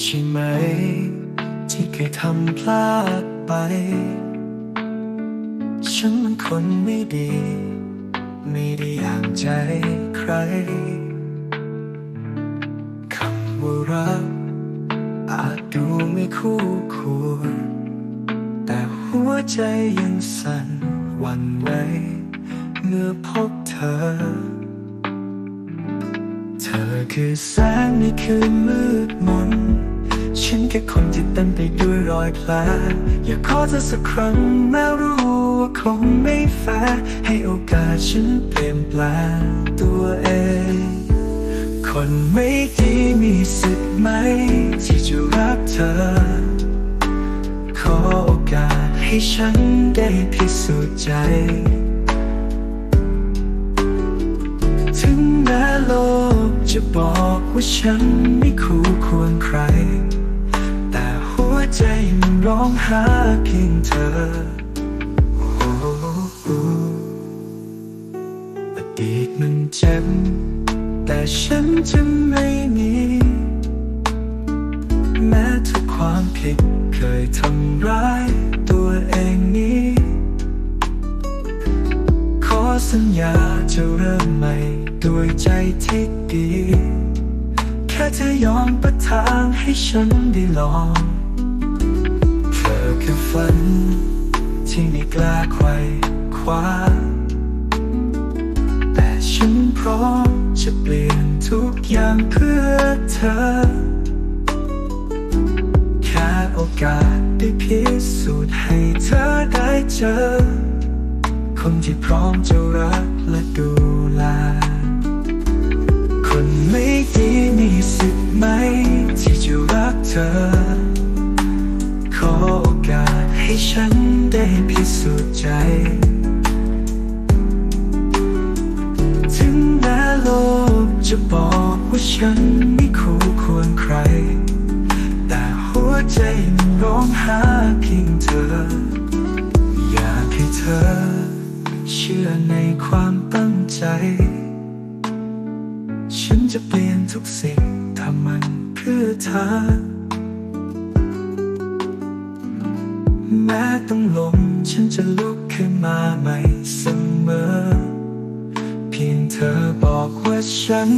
ใช่ไหม ที่เคยทำพลาดไป ฉันมันคนไม่ดี ไม่ได้อย่างใจใครคำว่ารักอาจดูไม่คู่ควร แต่หัวใจยังสั่นหวันไหวเมื่อพบเธอ เธอคือแสงในคืนมืดมน ฉันแค่คนที่เต็มไปด้วยรอยแผลอยากขอเธอสักครั้งแม้รู้ว่าคงไม่แฟร์ให้โอกาสฉันเปลี่ยนแปลงตัวเอง คนไม่ดีมีสิทธิ์ไหม ที่จะรักเธอ ขอโอกาสให้ฉันได้พิสูจน์ใจ ถึงแม้โลกจะบอกว่าฉันไม่คู่ควร ร้องหาเพียงเธออดีตมันเจ็บแต่ฉันจะไม่มี แม้ทุกความผิดเคยทำร้ายตัวเองนี้ ขอสัญญาจะเริ่มใหม่ด้วยใจที่ดี แค่เธอยอมประทางให้ฉันได้ลองเคือฝัน ที่ไม่กล้าไขว่คว้า แต่ฉันพร้อมจะเปลี่ยนทุกอย่างเพื่อเธอ แค่โอกาสได้พิสูจน์ให้เธอได้เจอ คนที่พร้อมจะรักและดูแลคนไม่ดีมีสิทธิ์ไหม ที่จะรักเธอ ฉันได้พิสูจน์ใจ ถึงแม้โลกจะบอกว่าฉันไม่คู่ควรใคร แต่หัวใจมันร้องหาเพียงเธอ อยากให้เธอ เชื่อในความตั้งใจ ฉันจะเปลี่ยนทุกสิ่งทำมันเพื่อเธอ แม้ต้องล้มฉันจะลุกขึ้นมาใหม่เสมอ เพียงเธอบอกว่าฉัน